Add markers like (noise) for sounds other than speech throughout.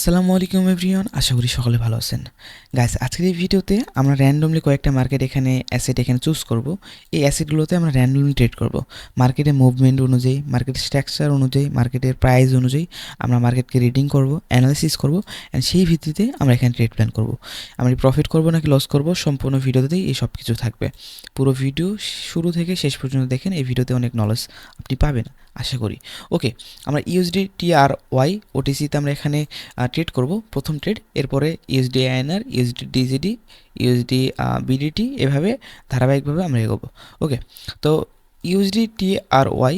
আসসালামু আলাইকুম এভরিওয়ান, আশা করি সকলে ভালো আছেন। গাইস আজকের এই ভিডিওতে আমরা র্যান্ডমলি কয়েকটা মার্কেট এখানে অ্যাসেট এখানে চুজ করব। এই অ্যাসেটগুলোতে আমরা র্যান্ডমলি ট্রেড করব। মার্কেটের মুভমেন্ট অনুযায়ী মার্কেটের স্ট্রাকচার অনুযায়ী মার্কেটের প্রাইস অনুযায়ী আমরা মার্কেটকে রিডিং করব অ্যানালিসিস করব অ্যান্ড সেই ভিত্তিতে আমরা এখানে ট্রেড প্ল্যান করব। আমরা প্রফিট করব নাকি লস করব, সম্পূর্ণ ভিডিওতেই এই সব কিছু থাকবে। পুরো ভিডিও শুরু থেকে শেষ পর্যন্ত দেখেন, এই ভিডিওতে অনেক নলেজ আপনি পাবেন। আশা করি। ওকে, আমরা ইউএসডি টি আর ওয়াই ওটিসিতে আমরা এখানে ট্রেড করব, প্রথম ট্রেড এরপরে USD INR USD DGD USD BDT এভাবে ধারাবাহিকভাবে আমরা এগোবো। ওকে, তো ইউএসডি টি আর ওয়াই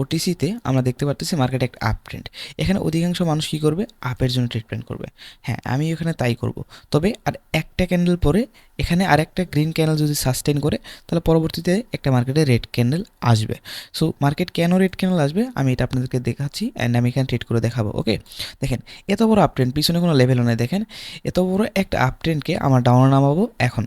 ওটিসিতে আমরা দেখতে পারতেছি মার্কেট একটা আপ ট্রেন্ড এখানে অধিকাংশ মানুষ কী করবে? আপের জন্য ট্রিটমেন্ট করবে। হ্যাঁ আমি এখানে তাই করব। তবে আর একটা ক্যান্ডেল পরে এখানে আর একটা গ্রিন ক্যান্ডেল যদি সাস্টেন করে, তাহলে পরবর্তীতে একটা মার্কেটে রেড ক্যান্ডেল আসবে। সো মার্কেট কেন রেড ক্যান্ডেল আসবে? আমি এটা আপনাদেরকে দেখাচ্ছি অ্যান্ড আমি এখানে ট্রেড করে দেখাবো ওকে দেখেন, এত বড় আপ ট্রেন্ড পিছনে কোনো লেভেলও নেই। দেখেন, এত বড় একটা আপ ট্রেন্ডকে আমার ডাউনে নামাবো এখন।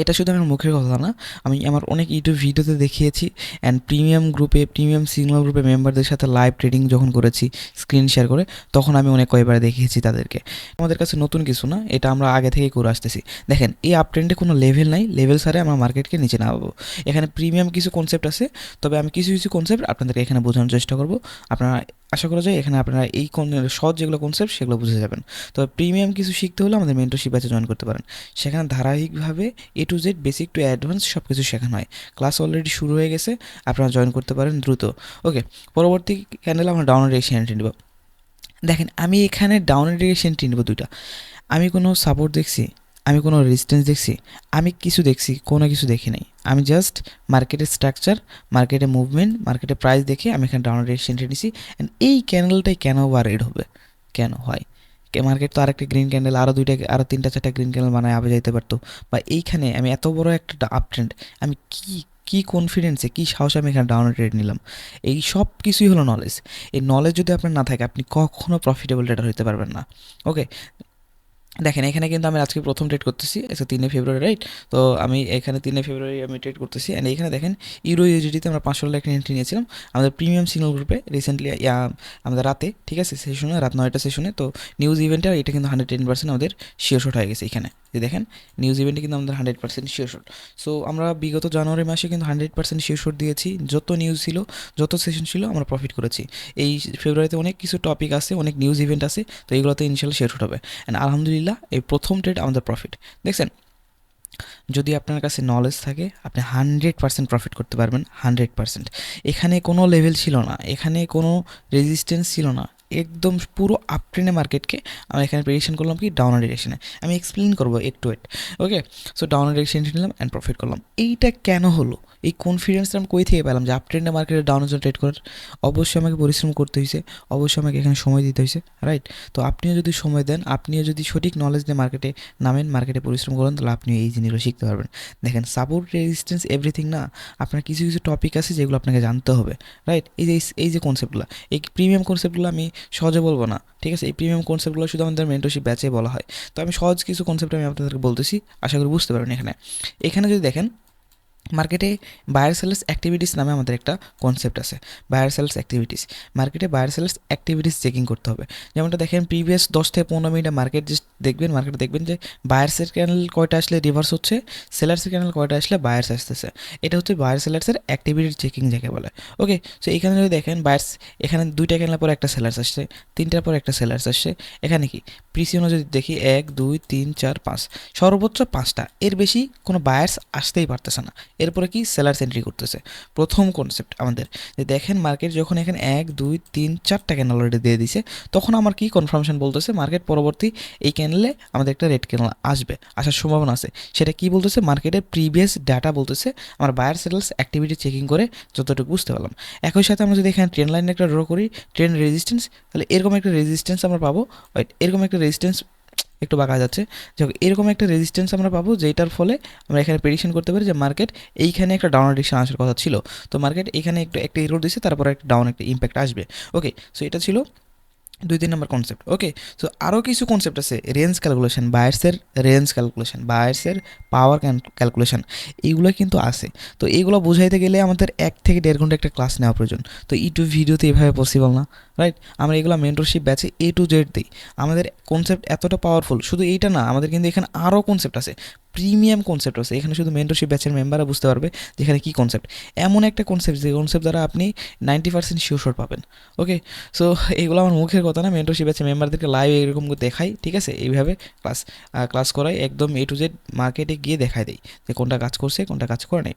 এটা শুধু আমার মুখের কথা না, আমি আমার অনেক ইউটিউব ভিডিওতে দেখিয়েছি অ্যান্ড প্রিমিয়াম গ্রুপে প্রিমিয়াম সিগনাল গ্রুপে মেম্বারদের সাথে লাইভ ট্রেডিং যখন করেছি স্ক্রিন শেয়ার করে, তখন আমি অনেক কয়েকবার দেখিয়েছি তাদেরকে। আমাদের কাছে নতুন কিছু না, এটা আমরা আগে থেকেই করে আসতেছি। দেখেন, এই আপ ট্রেন্ডে কোনো লেভেল নাই লেভেল সারে আমরা মার্কেটকে নিচে নামাবো। এখানে প্রিমিয়াম কিছু কনসেপ্ট আছে, তবে আমি কিছু কিছু কনসেপ্ট আপনাদেরকে এখানে বোঝানোর চেষ্টা করব। আপনারা আশা করা যায় এখানে আপনারা এই কোন, সহজ যেগুলো কনসেপ্ট সেগুলো বুঝে যাবেন। তবে প্রিমিয়াম কিছু শিখতে হলে আমাদের মেন্টরশিপ ব্যাচে জয়েন করতে পারেন। সেখানে ধারাবাহিকভাবে A to Z basic to advance সব কিছু শেখানো হয়। ক্লাস অলরেডি শুরু হয়ে গেছে, আপনারা জয়েন করতে পারেন দ্রুত। ওকে পরবর্তী ক্যান্ডেল আমরা ডাউন ডিরেকশন এন্ট্রি নেব। দেখেন, আমি এখানে ডাউন ডিরেকশন এন্ট্রি নেব দুইটা। আমি কোনো সাপোর্ট দেখছি আমি কোনো রেজিস্ট্যান্স দেখছি, আমি কিছু দেখছি, কোনো কিছু দেখি নাই। আমি জাস্ট মার্কেটের স্ট্রাকচার মার্কেটের মুভমেন্ট মার্কেটের প্রাইস দেখে আমি এখানে ডাউন ডিরেকশন নিছি অ্যান্ড এই ক্যান্ডেলটাই কেন বা রেড হবে? কেন? হয়? মার্কেট তো আরেকটা গ্রিন ক্যান্ডেল আরও দুইটা আরও তিনটা, চারটা গ্রিন ক্যান্ডেল বানায় আবে যাইতে পারতো। বা এইখানে আমি এত বড় একটা আপ ট্রেন্ড আমি কী কী কনফিডেন্সে কী সাহসে আমি এখানে ডাউন ট্রেড নিলাম? এই সব কিছুই হলো নলেজ এই নলেজ যদি আপনার না থাকে, আপনি কখনও প্রফিটেবল ট্রেডার হতে পারবেন না। ওকে দেখেন, এখানে কিন্তু আমি আজকে প্রথম ট্রেড করতেছি, আজকে তিনে ফেব্রুয়ারি রাইট তো আমি এখানে তিনে ফেব্রুয়ারি আমি ট্রেড করতেছি অ্যান্ড এখানে দেখেন ইউরো ইউজিডিতে আমরা পাঁচশো লাখ এন্ট্রি নিয়েছিলাম। আমাদের প্রিমিয়াম সিগনাল গ্রুপে রিসেন্টলি আমাদের রাতে, ঠিক আছে সেশনে রাত নয়টা সেশনে তো নিউজ ইভেন্টে এটা কিন্তু হান্ড্রেড টেন পার্সেন্ট আমাদের শিওর শট হয়ে গেছে এখানে। যে দেখেন নিউজ ইভেন্টে কিন্তু আমাদের hundred percent sure shot so আমরা বিগত জানুয়ারি মাসে কিন্তু হান্ড্রেড পার্সেন্ট শিওর শট দিয়েছি। যত নিউজ ছিল, যত সেশন ছিল, আমরা প্রফিট করেছি। এই ফেব্রুয়ারিতে অনেক কিছু টপিক আছে, অনেক নিউজ ইভেন্ট আছে, তো এগুলোতে ইনশাল্লাহ শিওর শট হবে। অ্যান্ড আলহামদুলিল্লাহ, এই প্রথম ট্রেড আমাদের প্রফিট দেখছেন? যদি আপনার কাছে নলেজ থাকে, আপনি হান্ড্রেড পার্সেন্ট প্রফিট করতে পারবেন হান্ড্রেড পার্সেন্ট এখানে কোনো লেভেল ছিল না, এখানে কোনো রেজিস্ট্যান্স ছিল না। একদম পুরো আপ ট্রেনে মার্কেটকে আমরা এখানে প্রেডিকশন করলাম কি ডাউন ডিরেকশনে আমি এক্সপ্লেন করব একটু at okay so down direction নিলাম অ্যান্ড প্রফিট করলাম। এইটা কেন হলো? এই কনফিডেন্সটা আমি কই থেকে পেলাম যে আপ ট্রেন্ডে মার্কেটে ডাউনের জন্য ট্রেড করার? অবশ্যই আমাকে পরিশ্রম করতে হয়েছে অবশ্যই আমাকে এখানে সময় দিতে হয়েছে রাইট তো আপনিও যদি সময় দেন, আপনিও যদি সঠিক নলেজ দিয়ে মার্কেটে নামেন মার্কেটে পরিশ্রম করেন, তাহলে আপনিও এই জিনিসগুলো শিখতে পারবেন। দেখেন সাপোর্ট রেজিস্ট্যান্স এভরিথিং না, আপনার কিছু কিছু টপিক আছে যেগুলো আপনাকে জানতে হবে রাইট এই যে এই যে কনসেপ্টগুলো এই প্রিমিয়াম কনসেপ্টগুলো আমি সহজে বলব না, ঠিক আছে? এই প্রিমিয়াম কনসেপ্টগুলো শুধু আমাদের মেন্টরশিপ ব্যাচে বলা হয়। তো আমি সহজ কিছু কনসেপ্ট আমি আপনাদেরকে বলতেছি, আশা করি বুঝতে পারবেন এখানে। এখানে যদি দেখেন মার্কেটে বায়ার সেলস অ্যাক্টিভিটিস নামে আমাদের একটা কনসেপ্ট আছে। বায়ার সেলস অ্যাক্টিভিটিস মার্কেটে বায়ার সেলস অ্যাক্টিভিটিস চেকিং করতে হবে। যেমনটা দেখেন প্রিভিয়াস দশ থেকে পনেরো মিনিটে মার্কেট জাস্ট দেখবেন মার্কেটে দেখবেন যে বায়ার্সের ক্যানেল কয়টা আসলে রিভার্স হচ্ছে সেলার্সের ক্যানেল কয়টা আসলে বায়ার্স আসতেছে। এটা হচ্ছে বায়ার সেলার্সের অ্যাক্টিভিটি চেকিং যাকে বলে। ওকে সো এখানে যদি দেখেন বায়ার্স এখানে দুইটা ক্যানেল পর একটা সেলার্স আসছে, তিনটার পর একটা সেলার্স আসছে। এখানে কি? প্রিসিওনো যদি দেখি, এক, দুই, তিন, চার, পাঁচ, সর্বোচ্চ পাঁচটা। এর বেশি কোনো বায়ার্স আসতেই পারতেছে না। এরপরে কি সেলার এন্ট্রি করতেছে। প্রথম কনসেপ্ট আমাদের, যে দেখেন মার্কেট যখন এখানে এক, দুই, তিন, চারটা ক্যানেল অলরেডি দিয়ে দিছে, তখন আমার কি কনফার্মেশন বলতেছে মার্কেট পরবর্তী এই ক্যানেলে আমাদের একটা রেড ক্যানেল আসবে, আসার সম্ভাবনা আছে। সেটা কি বলতেছে? মার্কেটের প্রিভিয়াস ডাটা বলতেছে, আমার বায়ার সেটেলস অ্যাক্টিভিটি চেকিং করে যতটুকু বুঝতে পারলাম। একই সাথে আমরা যদি এখানে ট্রেন লাইনে একটা ড্র করি ট্রেন রেজিস্ট্যান্স তাহলে এরকম একটা রেজিস্ট্যান্স আমরা পাবো এরকম একটা রেজিস্ট্যান্স একটু বাঁকা যাচ্ছে। যাই এরকম একটা রেজিস্ট্যান্স আমরা পাবো যেটার ফলে আমরা এখানে প্রেডিকশন করতে পারি যে মার্কেট এইখানে একটা ডাউন ডিরেকশন আসার কথা ছিল। তো মার্কেট এখানে একটু, একটা ইরোড দিচ্ছে তারপর একটা ডাউন একটা ইম্প্যাক্ট আসবে। ওকে সো এটা ছিল দুই তিন নম্বর কনসেপ্ট ওকে সো আরও কিছু কনসেপ্ট আছে রেঞ্জ ক্যালকুলেশন বায়ার্সের রেঞ্জ ক্যালকুলেশন বায়ার্সের পাওয়ার ক্যালকুলেশন এইগুলো কিন্তু আছে। তো এইগুলো বোঝাইতে গেলে আমাদের এক থেকে দেড় ঘণ্টা একটা ক্লাস নেওয়া প্রয়োজন। তো ইউটিউব ভিডিওতে এভাবে পসিবল না রাইট আমরা এগুলো মেন্টরশিপ ব্যাচে এ টু জেড দিই। আমাদের কনসেপ্ট এতটা পাওয়ারফুল শুধু এইটা না, আমাদের কিন্তু এখানে আরও কনসেপ্ট আছে। প্রিমিয়াম কনসেপ্ট আছে। এখানে শুধু মেন্টরশিপ ব্যাচের মেম্বাররা বুঝতে পারবে যেখানে কী কনসেপ্ট এমন একটা কনসেপ্ট যে কনসেপ্ট দ্বারা আপনি নাইনটি পার্সেন্ট শিওর পাবেন। ওকে সো এগুলো আমার মুখের কথা না। মেন্টরশিপ ব্যাচের মেম্বারদেরকে লাইভ এরকম দেখাই, ঠিক আছে? এইভাবে ক্লাস ক্লাস করাই, একদম এ টু জেড মার্কেটে গিয়ে দেখাই দেয় যে কোনটা কাজ করছে, কোনটা কাজ করে নাই।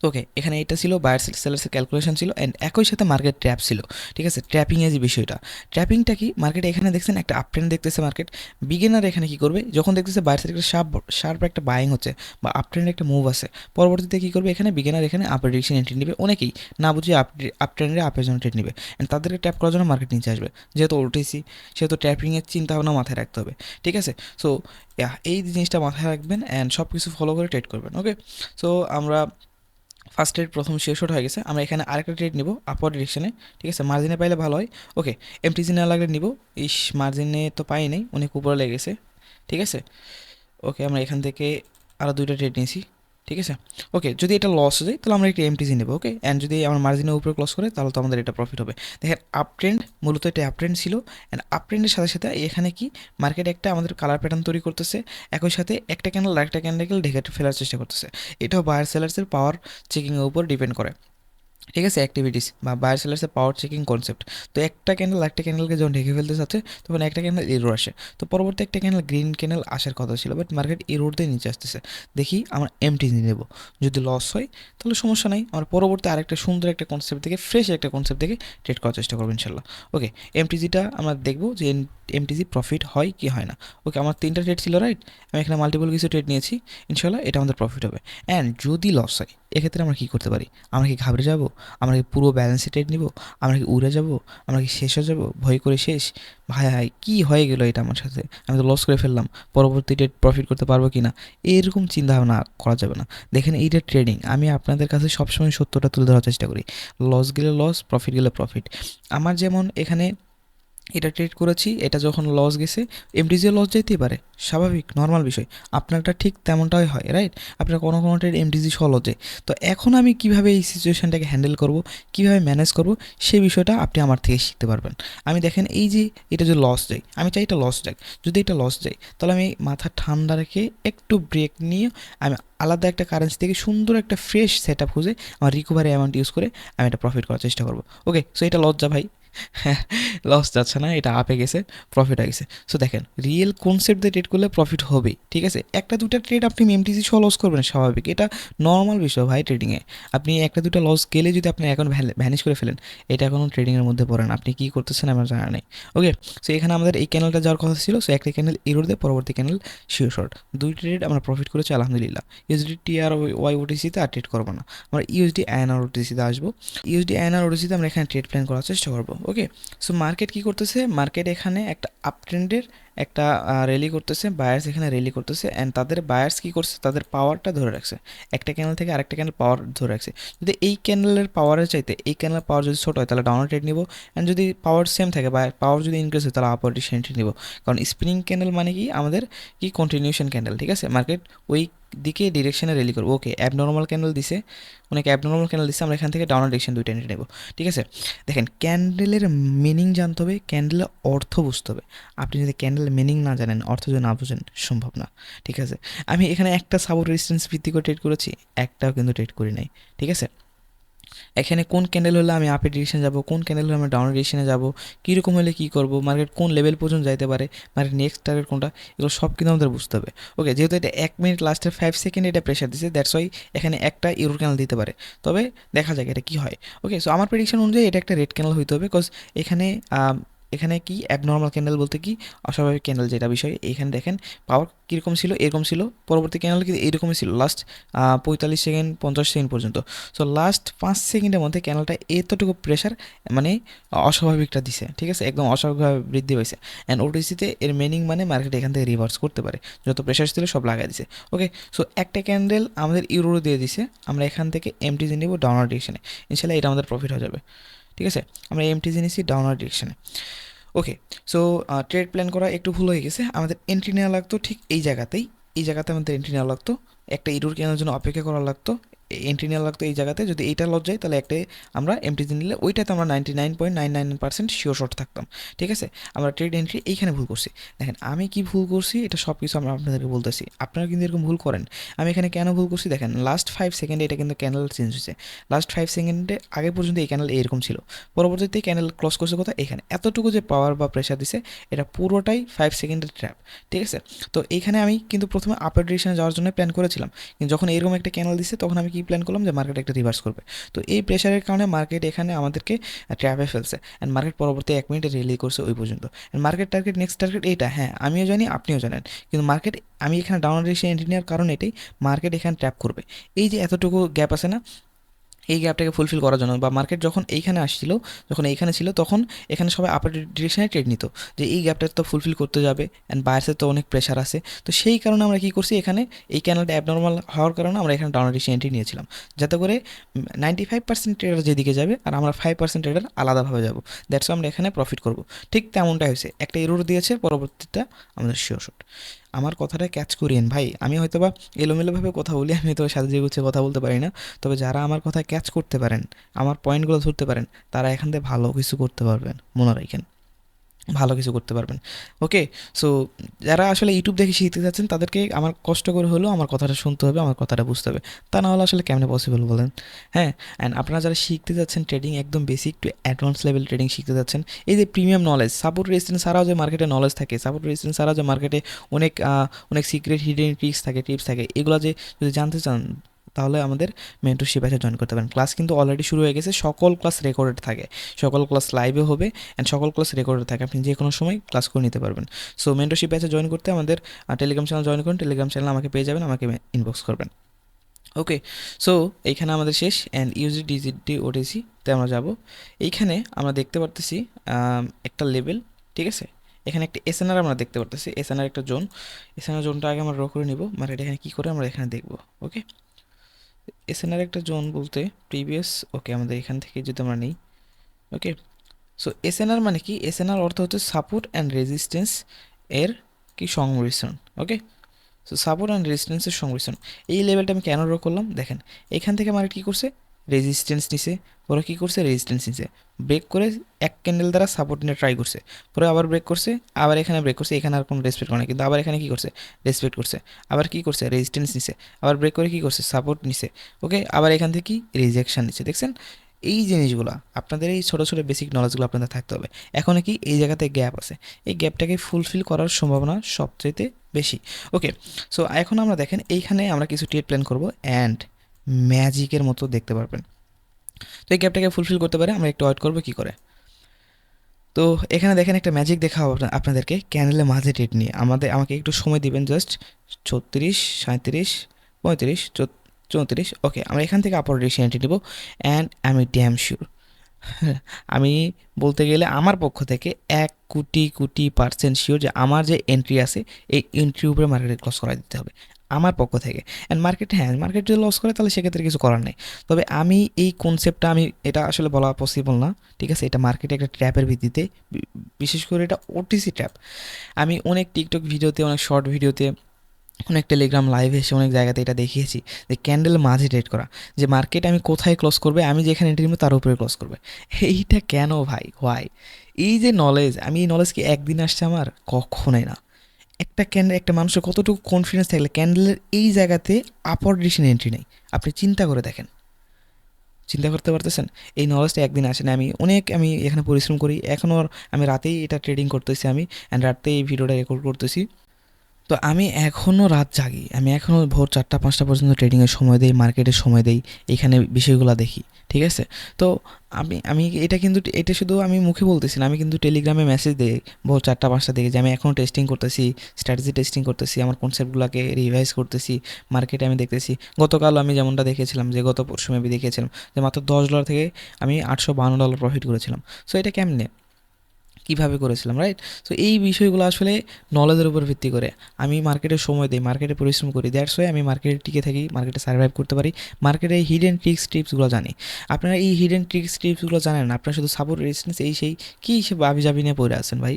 তো ওকে এখানে এটা ছিল বায়ার সেলার্সের ক্যালকুলেশন ছিল অ্যান্ড একই সাথে মার্কেট ট্র্যাপ ছিল। ঠিক আছে ট্র্যাপিংয়ে যে বিষয়টা। ট্র্যাপিংটা কি? মার্কেট এখানে দেখছেন একটা আপ ট্রেন্ড দেখতেছে মার্কেট বিগিনার এখানে কি করবে? যখন দেখতেছে বায়ার একটা শার্প শার্প একটা বাইং হচ্ছে বা আপ ট্রেন্ডে একটা মুভ আছে, পরবর্তীতে কী করবে? এখানে বিগিনার এখানে আপের ডিরেকশন এন্ট্রি নেবে। অনেকেই না বুঝিয়ে আপ আপ ট্রেন্ডে আপের জন্য ট্রেড নেবে। অ্যান্ড তাদেরকে ট্যাপ করার জন্য মার্কেট নিচে আসবে। যেহেতু ওটিসি সেহেতু ট্র্যাপিংয়ের চিন্তা ভাবনা মাথায় রাখতে হবে। ঠিক আছে? সো এই জিনিসটা মাথায় রাখবেন অ্যান্ড সব কিছু ফলো করে ট্রেড করবেন। ওকে সো আমরা ফার্স্ট রেট প্রথম শেষ হয়ে গেছে। আমরা এখানে আরেকটা ট্রেড নিব আপার ডিরেকশনে ঠিক আছে? মার্জিনে পাইলে ভালো হয়। ওকে এমটিজি না লাগলে নিব। ইস মার্জিনে তো পাই নাই, অনেক উপরে লেগেছে ঠিক আছে? ওকে আমরা এখান থেকে আরও দুইটা ট্রেড নিয়েছি। ঠিক আছে? ওকে যদি এটা লস হয়ে যায়, তাহলে আমরা একটা এমটিজি নেব ওকে অ্যান্ড যদি আমার মার্জিনের উপরে ক্লস করে, তাহলে তো আমাদের এটা প্রফিট হবে। দেখেন আপ ট্রেন্ড মূলত এটা আপ ট্রেন্ড ছিল অ্যান্ড আপ ট্রেন্ডের সাথে সাথে এখানে কি? মার্কেট একটা আমাদের কালার প্যাটার্ন তৈরি করতেছে, একই সাথে একটা ক্যান্ডেল আরেকটা ক্যান্ডেল ঢেকে ফেলার চেষ্টা করতেছে। এটাও বায়ার সেলার্সের পাওয়ার চেকিংয়ের উপর ডিপেন্ড করে। ঠিক আছে অ্যাক্টিভিটিস বা বায়ার সেলার্সের পাওয়ার চেকিং কনসেপ্ট তো একটা ক্যান্ডেল একটা ক্যান্ডেলকে যখন ঢেকে ফেলতে চাচ্ছে তখন একটা ক্যান্ডেল এরোর আসে। তো পরবর্তী একটা ক্যান্ডেল গ্রিন ক্যান্ডেল আসার কথা ছিল বাট মার্কেট এরোর দিয়ে নিচে আসতেছে। দেখি আমরা এমটি নেব। যদি লস হয়, তাহলে সমস্যা নাই। আমরা পরবর্তী আরেকটা সুন্দর একটা কনসেপ্ট থেকে ফ্রেশ একটা কনসেপ্ট থেকে ট্রেড করার চেষ্টা করব ইনশাল্লাহ। ওকে এমটিজিটা আমরা দেখব যে এমটিজি প্রফিট হয় কি হয় না। ওকে আমার তিনটা ট্রেড ছিল রাইট আমি এখানে মাল্টিপল কিছু ট্রেড নিয়েছি। ইনশাল্লাহ এটা আমাদের প্রফিট হবে। অ্যান্ড যদি লস হয় এক্ষেত্রে আমরা কী করতে পারি? আমরা কি ঘাবড়ে যাব? আমরা কি পুরো ব্যালেন্সে ট্রেড নিব? আমরা কি উড়ে যাব? আমরা কি শেষ হয়ে যাব? ভয় করে শেষ? ভাই হাই কী হয়ে গেলো এটা আমার সাথে? আমি তো লস করে ফেললাম। পরবর্তী ট্রেড প্রফিট করতে পারব কি না এরকম চিন্তা ভাবনা করা যাবে না। দেখেন এইটা ট্রেডিং আমি আপনাদের কাছে সবসময় সত্যটা তুলে ধরার চেষ্টা করি। লস গেলে লস প্রফিট গেলে প্রফিট আমার যেমন এখানে এটা ট্রেড করেছি, এটা যখন লস গেছে এমডিজিও লস যেতেই পারে, স্বাভাবিক নর্মাল বিষয়। আপনারটা ঠিক তেমনটাই হয় রাইট আপনার কোনো কোনো ট্রেড এমডিজি সহ লস যায়। তো এখন আমি কীভাবে এই সিচুয়েশানটাকে হ্যান্ডেল করব, কীভাবে ম্যানেজ করব, সেই বিষয়টা আপনি আমার থেকে শিখতে পারবেন। আমি দেখেন, এই যে এটা যে লস যায়, আমি চাই এটা লস যাক। যদি এটা লস যায়, তাহলে আমি মাথা ঠান্ডা রেখে একটু ব্রেক নিয়ে, আমি আলাদা একটা কারেন্সি থেকে সুন্দর একটা ফ্রেশ সেট আপ খুঁজে, আমার রিকভারি অ্যামাউন্ট ইউজ করে আমি এটা প্রফিট করার চেষ্টা করব। ওকে সো এটা লজ্জা ভাই। (laughs) লস যাচ্ছে না, এটা আপে গেছে প্রফিট হয়ে গেছে। সো দেখেন রিয়েল কনসেপ্ট দিয়ে ট্রেড করলে প্রফিট হবেই, ঠিক আছে? একটা, দুটা ট্রেড আপনি এমটিসি সহ লস করবেন, স্বাভাবিক। এটা নর্মাল বিষয় ভাই ট্রেডিংয়ে আপনি একটা, দুটা লস গেলে যদি আপনি এখন ভ্যানিশ করে ফেলেন, এটা কোনো ট্রেডিংয়ের মধ্যে পড়েন আপনি কী করতেছেন আমার জানা নেই। ওকে সো এখানে আমাদের এই ক্যানেলটা যাওয়ার কথা ছিল। সো একটা ক্যানেল ইরোর দিয়ে পরবর্তী ক্যানেল শিও শর্ট দুই ট্রেড আমরা প্রফিট করেছি, আলহামদুলিল্লাহ। ইউএসডি টি আর ওয়াই ওটিসিতে আর ট্রেড করব না। আমরা ইউএসডি আইএনআর ওটিসিতে আসব। ইউএসডি আইএনআর ওটিসিতে আমরা এখানে ট্রেড প্ল্যান করার চেষ্টা করব। ওকে সো মার্কেট কী করতেছে? মার্কেট এখানে একটা আপ ট্রেন্ডের একটা র্যালি করতেছে বায়ার্স এখানে র্যালি করতেছে অ্যান্ড তাদের বায়ার্স কী করছে? তাদের পাওয়ারটা ধরে রাখছে। একটা ক্যানেল থেকে আরেকটা ক্যানেল পাওয়ার ধরে রাখছে। যদি এই ক্যানেলের পাওয়ারের চাইতে এই ক্যানেলের পাওয়ার যদি ছোটো হয়, তাহলে ডাউন ট্রেড নিব অ্যান্ড যদি পাওয়ার সেম থাকে, বা পাওয়ার যদি ইনক্রিজ হয়, তাহলে আপার সেন্ট্রি নিব। কারণ স্পিনিং ক্যান্ডেল মানে কি? আমাদের কি কন্টিনিউশন ক্যান্ডেল ঠিক আছে? মার্কেট ওই দিকে ডিরেকশনে রেলি করব। ওকে অ্যাবনর্মাল ক্যান্ডেল দিছে। অনেক অ্যাবনর্মাল ক্যান্ডেল দিছে, আমরা এখান থেকে ডাউন ডিরেকশন দুইটা নিয়ে নেব। ঠিক আছে? দেখেন ক্যান্ডেলের মিনিং জানতে হবে ক্যান্ডেলের অর্থ বুঝতে হবে। আপনি যদি ক্যান্ডেল মিনিং না জানেন, অর্থ যদি না বুঝেন, সম্ভব না। ঠিক আছে? আমি এখানে একটা সাপোর্ট রেজিস্ট্যান্স ভিত্তি করে ট্রেড করেছি, একটাও কিন্তু ট্রেড করি নাই। ঠিক আছে? এখানে কোন ক্যান্ডেল হলে আমি আপের ডিরেকশনে যাব? কোন ক্যান্ডেল হলে আমি ডাউন ডিরেকশনে যাব? কীরকম হলে কী করব? মার্কেট কোন লেভেল পর্যন্ত যাইতে পারে? মার্কেট নেক্সট টার্গেট কোনটা? এগুলো সব কিন্তু আমাদের বুঝতে হবে। ওকে যেহেতু এটা এক মিনিট লাস্টের ফাইভ সেকেন্ড এটা প্রেশার দিচ্ছে দ্যাটস ওয়াই এখানে একটা ইউরো ক্যানেল দিতে পারে। তবে দেখা যাক এটা কী হয়। ওকে সো আমার প্রেডিকশন অনুযায়ী এটা একটা রেড ক্যানেল হইতে হবে বিকজ এখানে এখানে কি অ্যাবনর্মাল ক্যান্ডেল বলতে কি? অস্বাভাবিক ক্যান্ডেল যেটা বিষয়। এখানে দেখেন পাওয়ার কীরকম ছিল? এরকম ছিল। পরবর্তী ক্যান্ডেল কিন্তু এইরকমই ছিল। লাস্ট পঁয়তাল্লিশ সেকেন্ড পঞ্চাশ সেকেন্ড পর্যন্ত। সো লাস্ট পাঁচ সেকেন্ডের মধ্যে ক্যান্ডেলটা এতটুকু প্রেশার মানে অস্বাভাবিকটা দিছে। ঠিক আছে? একদম অস্বাভাবিকভাবে বৃদ্ধি পাইছে। অ্যান্ড ওটিসিতে এর মিনিং মানে মার্কেট এখান থেকে রিভার্স করতে পারে। যত প্রেশার ছিল সব লাগাই দিছে। ওকে সো একটা ক্যান্ডেল আমাদের ইউরো দিয়ে দিছে। আমরা এখান থেকে এমটিজি নিব ডাউনার ডিরেকশনে ইনশাল্লাহ এটা আমাদের প্রফিট হয়ে যাবে। ঠিক আছে? আমরা এমটিজি নিছি ডাউনার ডিরেকশনে ওকে সো ট্রেড প্ল্যান করা একটু ভুল হয়ে গেছে। আমাদের এন্ট্রি নেওয়া লাগতো ঠিক এই জায়গাতেই। এই জায়গাতে আমাদের এন্ট্রি নেওয়া লাগতো। একটা ইডুর কেনার জন্য অপেক্ষা করা লাগতো। এন্ট্রি নেওয়া লাগতো এই জায়গাতে। যদি এইটা লস যায়, তাহলে একটা আমরা এমটিজি নিলে ওইটাতে আমরা ninety nine point nine nine percent sure shot থাকতাম। ঠিক আছে? আমরা ট্রেড এন্ট্রি এইখানে ভুল করছি। দেখেন, আমি কি ভুল করছি? এটা সব কিছু আমরা আপনাদেরকে বলতেছি। আপনারা কিন্তু এরকম ভুল করেন। আমি এখানে কেন ভুল করছি? দেখেন লাস্ট ফাইভ সেকেন্ডে এটা কিন্তু ক্যানেল চেঞ্জ হয়েছে। লাস্ট ফাইভ সেকেন্ডে আগে পর্যন্ত এই ক্যানেল এরকম ছিল। পরবর্তীতে ক্যানেল ক্লস করছে কোথায়? এখানে। এতটুকু যে পাওয়ার বা প্রেশার দিছে, এটা পুরোটাই ফাইভ সেকেন্ডের ট্র্যাপ ঠিক আছে? তো এখানে আমি কিন্তু প্রথমে আপার ডিরেকশনে যাওয়ার জন্য প্ল্যান করেছিলাম। কিন্তু যখন এরকম একটা ক্যানেল দিছে, তখন আমি কি প্ল্যান করলাম যে মার্কেট একটা রিভার্স করবে। তো এই প্রেশারের কারণে মার্কেট এখানে আমাদেরকে ট্র্যাপে ফেলছে। অ্যান্ড মার্কেট পরবর্তী এক মিনিটে রিলি করছে ওই পর্যন্ত। And market target next target এইটা হ্যাঁ আমিও জানি, আপনিও জানেন। কিন্তু মার্কেট আমি এখানে ডাউন রেশিয়া এন্ট্রি নেওয়ার কারণ এটাই মার্কেট এখানে ট্র্যাপ করবে। এই যে এতটুকু গ্যাপ আছে না এই গ্যাপটাকে ফুলফিল করার জন্য বা মার্কেট যখন এইখানে আসছিল, যখন এইখানে ছিল, তখন এখানে সবাই আপার ডিরেকশনে ট্রেড নিত যে এই গ্যাপটা তো ফুলফিল করতে যাবে অ্যান্ড বায়ার্সের তো অনেক প্রেশার আছে। তো সেই কারণে আমরা কী করছি, এখানে এই ক্যানেলটা অ্যাবনর্মাল হওয়ার কারণে আমরা এখানে ডাউন ডিরেকশন এন্ট্রি নিয়েছিলাম। যাতে করে নাইনটি ফাইভ পার্সেন্ট ট্রেডার যেদিকে যাবে আর আমরা ফাইভ পার্সেন্ট ট্রেডার আলাদাভাবে যাব। দ্যাটস আমরা এখানে প্রফিট করব। ঠিক তেমনটাই হয়েছে। একটা এরোর দিয়েছে, পরবর্তীটা আমাদের শিওর শট আমার কথাটা ক্যাচ করিয়েন। ভাই, আমি হয়তো বা এলোমেলোভাবে কথা বলি, আমি তো সাথে গুছিয়ে কথা বলতে পারি না। তবে যারা আমার কথা ক্যাচ করতে পারেন, আমার পয়েন্টগুলো ধরতে পারেন, তারা এখান থেকে ভালো কিছু করতে পারবেন। মনে রাখেন। ভালো কিছু করতে পারবেন। ওকে সো যারা আসলে ইউটিউব দেখে শিখতে যাচ্ছেন, তাদেরকে আমার কষ্ট করে হলেও আমার কথাটা শুনতে হবে, আমার কথাটা বুঝতে হবে। তা না হলে আসলে কেমনে পসিবল বলেন? হ্যাঁ? অ্যান্ড আপনারা যারা শিখতে যাচ্ছেন ট্রেডিং একদম basic to advance level trading শিখতে যাচ্ছেন, এই যে প্রিমিয়াম নলেজ সাপোর্ট রেজিস্ট্যান্স ছাড়াও যে মার্কেটে নলেজ থাকে সাপোর্ট রেজিস্ট্যান্স ছাড়াও যে মার্কেটে অনেক অনেক সিক্রেট হিডেন ট্রিক্স থাকে টিপস থাকে, এগুলো যে যদি জানতে চান তাহলে আমাদের মেন্টরশিপ ব্যাচে জয়েন করতে পারেন। ক্লাস কিন্তু অলরেডি শুরু হয়ে গেছে, সকল ক্লাস রেকর্ডেড থাকে। সকল ক্লাস লাইভে হবে অ্যান্ড সকল ক্লাস রেকর্ডেড থাকে। আপনি যে কোনো সময় ক্লাস করে নিতে পারবেন। সো মেন্টরশিপ আছে জয়েন করতে আমাদের টেলিগ্রাম চ্যানেল জয়েন করুন। টেলিগ্রাম চ্যানেল আমাকে পেয়ে যাবেন, আমাকে ইনবক্স করবেন। ওকে সো এইখানে আমাদের শেষ অ্যান্ড ইউজি ডিজিটি ওটিসি তে আমরা যাব। এইখানে আমরা দেখতে পারতেছি একটা লেভেল ঠিক আছে? এখানে একটা এসএনআর আমরা দেখতে পারতেছি। এসএনআর একটা জোন এসএনআর জোনটা আগে আমরা র করে নিব মার্কেট এখানে কী করে আমরা এখানে দেখব ওকে এসএনআর একটা জোন বলতে প্রিভিয়াস ওকে আমাদের এখান থেকে যদি আমরা নিই ওকে সো এসএনআর মানে কি? এসএনআর অর্থ হচ্ছে সাপোর্ট অ্যান্ড রেজিস্ট্যান্স এর কি সংমিশ্রণ ওকে সো সাপোর্ট অ্যান্ড রেজিস্ট্যান্সের সংমিশ্রণ। এই লেভেলটা আমি কেন ড্র করলাম? দেখেন, এখান থেকে আমার কী করছে? রেজিস্ট্যান্স নিছে পরে কী করছে? রেজিস্ট্যান্স নিছে। ব্রেক করে এক ক্যান্ডেল দ্বারা সাপোর্ট নিয়ে ট্রাই করছে। পরে আবার ব্রেক করছে, আবার এখানে ব্রেক করছে, এখানে আর কোনো রেসপেক্ট করে না। কিন্তু আবার এখানে কী করছে? রেসপেক্ট করছে। আবার কী করছে? রেজিস্ট্যান্স নিছে। আবার ব্রেক করে কী করছে? সাপোর্ট নিছে। ওকে আবার এখান থেকে কি রিজেকশন নিচ্ছে দেখছেন? এই জিনিসগুলো, আপনাদের এই ছোটো ছোটো বেসিক নলেজগুলো আপনাদের থাকতে হবে। এখন কি এই জায়গাতে গ্যাপ আছে? এই গ্যাপটাকে ফুলফিল করার সম্ভাবনা সবচেয়ে বেশি। ওকে সো এখন আমরা দেখেন, এইখানে আমরা কিছু ট্রেড প্ল্যান করব অ্যান্ড ম্যাজিকের মতো দেখতে পারবেন। তো এই গ্যাপটাকে ফুলফিল করতে পারে, আমরা একটু ওয়েট করব কী করে। তো এখানে দেখেন একটা ম্যাজিক দেখাবো আপনাদেরকে ক্যানেলের মাঝে ডেট নিয়ে। আমাদের, আমাকে একটু সময় দিবেন জাস্ট ছত্রিশ সাঁত্রিশ পঁয়ত্রিশ চৌত্রিশ ওকে আমরা এখান থেকে আপর এন্ট্রি নেব। অ্যান্ড আমি ড্যাম শিওর আমি বলতে গেলে আমার পক্ষ থেকে এক কোটি কোটি পার্সেন্ট শিওর যে আমার যে এন্ট্রি আছে, এই এন্ট্রি উপরে মার্কেটে ক্লস করা দিতে হবে। আমার পক্ষ থেকে। অ্যান্ড মার্কেট হ্যাঁ মার্কেট যদি লস করে তাহলে সেক্ষেত্রে কিছু করার নেই। তবে আমি এই কনসেপ্টটা আমি, এটা আসলে বলা পসিবল না, ঠিক আছে? এটা মার্কেটে একটা ট্র্যাপের ভিত্তিতে বিশেষ করে এটা ওটিসি ট্র্যাপ আমি অনেক টিকটক ভিডিওতে, অনেক শর্ট ভিডিওতে, অনেক টেলিগ্রাম লাইভে এসে অনেক জায়গাতে এটা দেখিয়েছি যে ক্যান্ডেল মাঝে ট্রেড করা। যে মার্কেট আমি কোথায় ক্লোজ করবে, আমি যেখানে এন্ট্রি নেব তার উপরে ক্লোজ করবে। এইটা কেন ভাই? হোয়াই এই যে নলেজ আমি এই নলেজ কি একদিন আসছে আমার? কখনোই না। একটা ক্যান্ডেল একটা মানুষের কতটুকু কনফিডেন্স থাকলে ক্যান্ডেলের এই জায়গাতে আপর ডিসিশন এন্ট্রি নেই। আপনি চিন্তা করে দেখেন। চিন্তা করতে পারতেছেন? এই নলেজটা একদিন আসে না। আমি অনেক আমি এখানে পরিশ্রম করি। এখনও আমি রাতেই এটা ট্রেডিং করতেছি আমি অ্যান্ড রাতেই এই ভিডিওটা রেকর্ড করতেছি। তো আমি এখনও রাত জাগি। আমি এখনও ভোর চারটা, পাঁচটা পর্যন্ত ট্রেডিংয়ের সময় দিই মার্কেটের সময় দিই, এখানে বিষয়গুলো দেখি, ঠিক আছে? তো আমি আমি এটা কিন্তু, এটা শুধু আমি মুখে বলতেছি না, আমি কিন্তু টেলিগ্রামে মেসেজ দিই, ভোর চারটা, পাঁচটা দিকে যে আমি এখনও টেস্টিং করতেছি স্ট্র্যাটেজি টেস্টিং করতেছি, আমার কনসেপ্টগুলোকে রিভাইজ করতেছি মার্কেটে আমি দেখতেছি। গতকাল আমি যেমনটা দেখেছিলাম যে, গত পরশু আমি দেখেছিলাম যে, মাত্র দশ ডলার থেকে আমি আটশো বান্ন ডলার প্রফিট করেছিলাম। সো এটা কেমনে? কীভাবে করেছিলাম রাইট সো এই বিষয়গুলো আসলে নলেজের উপর ভিত্তি করে। আমি মার্কেটে সময় দিই মার্কেটে পরিশ্রম করি। দ্যাটস ওয়াই আমি মার্কেটে টিকে থাকি মার্কেটে সার্ভাইভ করতে পারি। মার্কেটে হিডেন ট্রিক্স টিপসগুলো জানি। আপনারা এই হিডেন ট্রিক্স টিপসগুলো জানেন না? আপনারা শুধু সাপোর্ট রেজিস্ট্যান্স এই সেই কী সে বাবি জাবি নিয়ে পড়ে আছেন ভাই?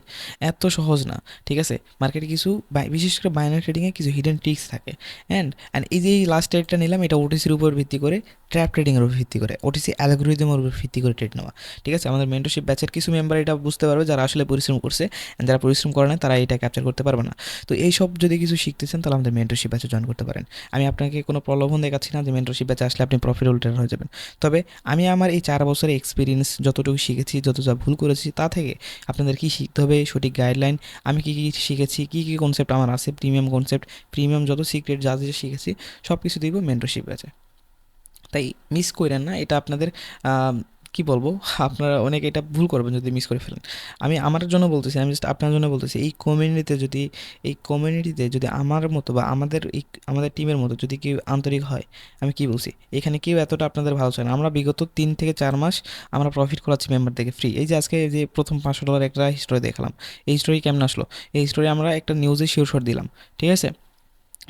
এত সহজ না, ঠিক আছে? মার্কেটে কিছু বিশেষ করে বাইনারি ট্রেডিংয়ে কিছু হিডেন ট্রিক্স থাকে। অ্যান্ড অ্যান্ড এই যে এই লাস্ট ট্রেডটা নিলাম, এটা ওটিসির উপর ভিত্তি করে ট্র্যাপ ট্রেডিংয়ের উপর ভিত্তি করে ওটিসি অ্যালগোরিদমের উপর ভিত্তি করে ট্রেড নেওয়া। ঠিক আছে? আমাদের মেন্টরশিপ ব্যাচের কিছু মেম্বার এটা বুঝতে পারবে যারা আসলে পরিশ্রম করছে যারা পরিশ্রম করে না তারা এটা ক্যাপচার করতে পারবে না। তো এই সব যদি কিছু শিখতে চান, তাহলে আমাদের মেন্টরশিপ ব্যাচে জয়েন করতে পারেন। আমি আপনাকে কোনো প্রলোভন দেখাচ্ছি না যে মেন্টরশিপ ব্যাচে আসলে আপনি প্রফিটেবল ট্রেডার হয়ে যাবেন। তবে আমি আমার এই চার বছরের এক্সপিরিয়েন্স যতটুকু শিখেছি, যত যা ভুল করেছি, তা থেকে আপনাদের কী শিখতে হবে, সঠিক গাইডলাইন আমি কী কী শিখেছি, কী কী কনসেপ্ট আমার আছে প্রিমিয়াম কনসেপ্ট প্রিমিয়াম যত সিক্রেট যা যা শিখেছি সব কিছু দিব মেন্টরশিপ ব্যাচে তাই মিস করেন না, এটা আপনাদের কি বলব? আপনারা অনেকে এটা ভুল করবেন যদি মিস করে ফেলেন। আমি আমার জন্য বলতেছি, আমি জাস্ট আপনার জন্য বলতেছি, এই কমিউনিটিতে যদি, এই কমিউনিটিতে যদি আমার মতো বা আমাদের এই, আমাদের টিমের মতো যদি কেউ আন্তরিক হয়, আমি কি বলছি? এখানে কেউ এতটা আপনাদের ভালো চায় না। আমরা বিগত তিন থেকে চার মাস আমরা প্রফিট করাচ্ছি মেম্বার থেকে ফ্রি এই যে আজকে যে প্রথম পাঁচশো ডলার একটা হিস্টোরি দেখালাম, এই স্টোরি কেমন আসলো? এই স্টোরি আমরা একটা নিউজে শিওর দিলাম, ঠিক আছে?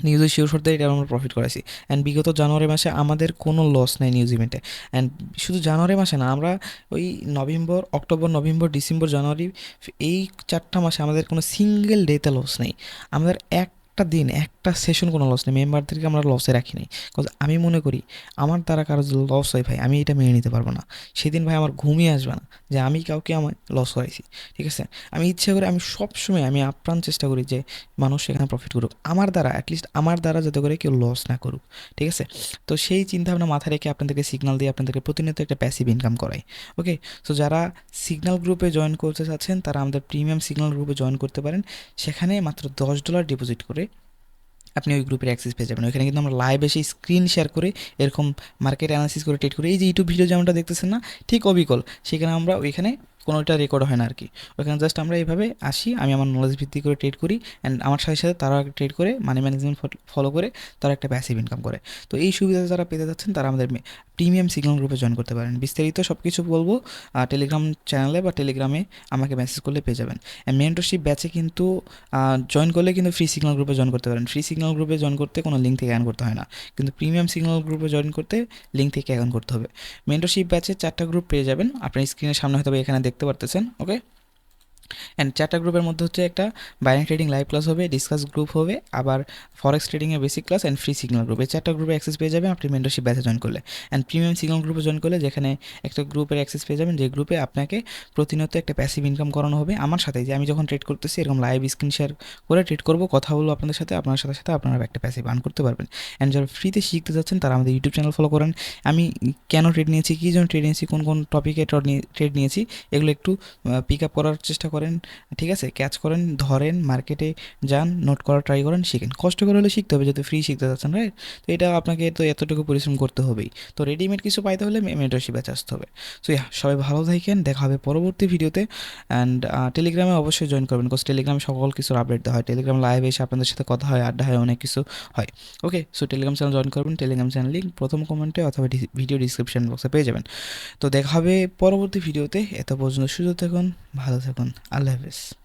নিউজে শিওর শর্তে এটা আমরা প্রফিট করেছি অ্যান্ড বিগত জানুয়ারি মাসে আমাদের কোনো লস নেই নিউজ ইভেন্টে অ্যান্ড শুধু জানুয়ারি মাসে না, আমরা ওই নভেম্বর, অক্টোবর, নভেম্বর, ডিসেম্বর, জানুয়ারি, এই চারটা মাসে আমাদের কোনো সিঙ্গেল ডেতে লস নেই। আমাদের একটা দিন একটা সেশন কোনো লস নেই মেম্বারদেরকে আমরা লসে রাখি নাই। বিকজ আমি মনে করি, আমার দ্বারা কারও লস হয় ভাই, আমি এটা মেনে নিতে পারব না। সেদিন ভাই আমার ঘুমিয়ে আসবে না, যে আমি কাউকে আমার লস করাইছি, ঠিক আছে? আমি ইচ্ছে করে, আমি সবসময়, আমি আপ্রাণ চেষ্টা করি যে মানুষ সেখানে প্রফিট করুক। আমার দ্বারা অ্যাটলিস্ট আমার দ্বারা যাতে করে কেউ লস না করুক, ঠিক আছে? তো সেই চিন্তাভাবনা মাথায় রেখে আপনাদেরকে সিগনাল দিয়ে আপনাদেরকে প্রতিনিয়ত একটা প্যাসিভ ইনকাম করাই ওকে সো যারা সিগনাল গ্রুপে জয়েন করতে চাচ্ছেন, তারা আমাদের প্রিমিয়াম সিগনাল গ্রুপে জয়েন করতে পারেন। সেখানে মাত্র দশ ডলার ডিপোজিট করে আপনি ওই গ্রুপের অ্যাক্সেস পেয়ে যাবেন। ওইখানে কিন্তু আমরা লাইভ এসে স্ক্রিন শেয়ার করে এরকম মার্কেট অ্যানালিসিস করে ট্রেড করে, এই যে ইউটিউব ভিডিও যেমনটা দেখতেছেন না, ঠিক অবিকল। সেখানে আমরা ওইখানে কোনোটা রেকর্ড হয় না আর কি ওইখানে জাস্ট আমরা এইভাবে আসি, আমি আমার নলেজ ভিত্তি করে ট্রেড করি অ্যান্ড আমার সাথে সাথে তারা ট্রেড করে মানি ম্যানেজমেন্ট ফলো করে, তারা একটা প্যাসিভ ইনকাম করে। তো এই সুবিধা যারা পেতে যাচ্ছেন, তারা আমাদের প্রিমিয়াম সিগন্যাল গ্রুপে জয়েন করতে পারেন। বিস্তারিত সব কিছু বলব টেলিগ্রাম চ্যানেলে বা টেলিগ্রামে আমাকে মেসেজ করলে পেয়ে যাবেন। মেন্টরশিপ ব্যাচে কিন্তু জয়েন করলে কিন্তু ফ্রি সিগন্যাল গ্রুপে জয়েন করতে পারেন। ফ্রি সিগন্যাল গ্রুপে জয়েন করতে কোনো লিঙ্ক থেকে অ্যান করতে হয় না। কিন্তু প্রিমিয়াম সিগন্যাল গ্রুপে জয়েন করতে লিঙ্ক থেকে অ্যান করতে হবে। মেন্টরশিপ ব্যাচে চারটা গ্রুপ পেয়ে যাবেন। আপনার স্ক্রিনের সামনে হয়তো এখানে দেখতে পারতেছেন ওকে অ্যান্ড চারটা গ্রুপের মধ্যে হচ্ছে একটা বাইনারি ট্রেডিং লাইভ ক্লাস হবে ডিসকাস গ্রুপ হবে, আবার forex ট্রেডিংয়ের basic class and free signal group এই চারটা গ্রুপে অ্যাক্সেস পেয়ে যাবেন আপনি মেন্টরশিপ ব্যাচে জয়েন করলে। অ্যান্ড প্রিমিয়াম সিগন্যাল গ্রুপে জয়েন করলে যেখানে একটা গ্রুপের অ্যাক্সেস পেয়ে যাবেন, যে গ্রুপে আপনাকে প্রতিনিয়ত একটা প্যাসিভ ইনকাম করানো হবে। আমার সাথে যে আমি যখন ট্রেড করতেছি, এরকম লাইভ স্ক্রিন শেয়ার করে ট্রেড করব, কথা বলব আপনাদের সাথে, আপনার সাথে সাথে আপনারা একটা প্যাসিভ আর্ন করতে পারবেন। অ্যান্ড যারা ফ্রিতে শিখতে যাচ্ছেন, তারা আমাদের ইউটিউব চ্যানেল ফলো করেন। আমি কেন ট্রেড নিয়েছি, কী জন্য ট্রেড নিয়েছি, কোন কোন টপিকে ট্রেড নিয়েছি, এগুলো একটু পিক আপ করার চেষ্টা করেন, ঠিক আছে? ক্যাচ করেন, ধরেন, মার্কেটে যান, নোট করা ট্রাই করেন, শিখেন। কষ্ট করে হলে শিখতে হবে যদি ফ্রি শিখতে চাচ্ছেন রাইট তো এটা আপনাকে তো এতটুকু পরিশ্রম করতে হবেই। তো রেডিমেড কিছু পাইতে হলে মেন্টরশিপে আসতে হবে। সো সবাই ভালো থাকেন, দেখা হবে পরবর্তী ভিডিওতে। অ্যান্ড টেলিগ্রামে অবশ্যই জয়েন করবেন বিকজ টেলিগ্রামে সকল কিছুর আপডেট দেওয়া হয়। টেলিগ্রাম লাইভ এসে আপনাদের সাথে কথা হয়, আড্ডা হয়, অনেক কিছু হয়। Okay so Telegram channel join করবেন টেলিগ্রাম চ্যানেল লিঙ্ক প্রথম কমেন্টে অথবা ভিডিও ডিসক্রিপশন বক্সে পেয়ে যাবেন। তো দেখা হবে পরবর্তী ভিডিওতে এত পর্যন্ত সুযোগ থাকুন, ভালো থাকুন। Alevis.